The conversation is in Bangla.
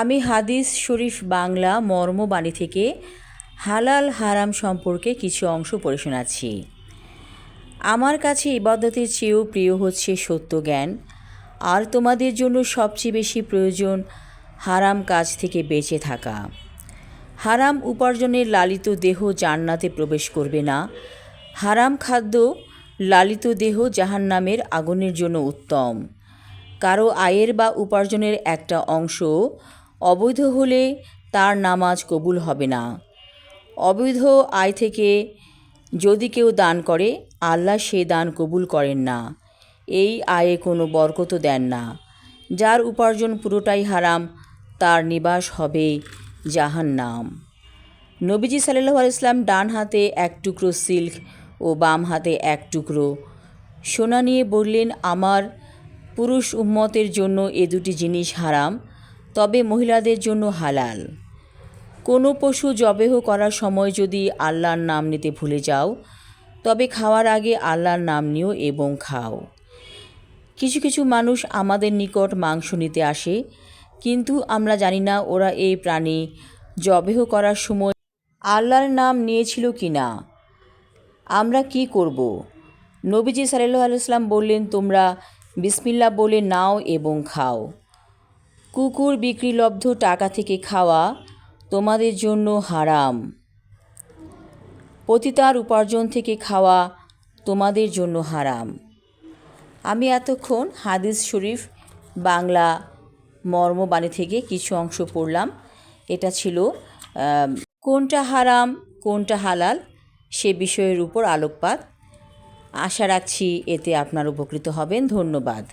আমি হাদিস শরীফ বাংলা মর্মবাণী থেকে হালাল হারাম সম্পর্কে কিছু অংশ পড়ে শোনাচ্ছি। আমার কাছে ইবাদতের চেয়েও প্রিয় হচ্ছে সত্য জ্ঞান। আর তোমাদের জন্য সবচেয়ে বেশি প্রয়োজন হারাম কাজ থেকে বেঁচে থাকা। হারাম উপার্জনের লালিত দেহ জান্নাতে প্রবেশ করবে না। হারাম খাদ্য লালিত দেহ জাহান্নামের আগুনের জন্য উত্তম। কারও আয়ের বা উপার্জনের একটা অংশ অবৈধ হলে তার নামাজ কবুল হবে না। অবৈধ আয় থেকে যদি কেউ দান করে, আল্লাহ সে দান কবুল করেন না। এই আয়ে কোনো বরকত দেন না। যার উপার্জন পুরোটাই হারাম, তার নিবাস হবে জাহান্নাম। নবীজি সাল্লাহ ইসলাম ডান হাতে এক টুকরো সিল্ক ও বাম হাতে এক টুকরো সোনা নিয়ে বললেন, আমার পুরুষ উম্মতের জন্য এ দুটি জিনিস হারাম তবে মহিলাদের জন্য হালাল। কোনো পশু জবেহ করার সময় যদি আল্লাহর নাম নিতে ভুলে যাও, তবে খাওয়ার আগে আল্লাহর নাম নিও এবং খাও। কিছু কিছু মানুষ আমাদের নিকট মাংস নিতে আসে, কিন্তু আমরা জানি না ওরা এই প্রাণী জবেহ করার সময় আল্লাহর নাম নিয়েছিল কি না আমরা কি করব? নবীজি সাল্লাহ আলাইসলাম বললেন, তোমরা বিসমিল্লা বলে নাও এবং খাও। কুকুর বিক্রিলব্ধ টাকা থেকে খাওয়া তোমাদের জন্য হারাম। পতিতার উপার্জন থেকে খাওয়া তোমাদের জন্য হারাম। আমি এতক্ষণ হাদিস শরীফ বাংলা মর্মবাণী থেকে কিছু অংশ পড়লাম। এটা ছিল কোনটা হারাম, কোনটা হালাল সে বিষয়ের উপর আলোকপাত। আশা রাখছি এতে আপনার উপকৃত হবেন। ধন্যবাদ।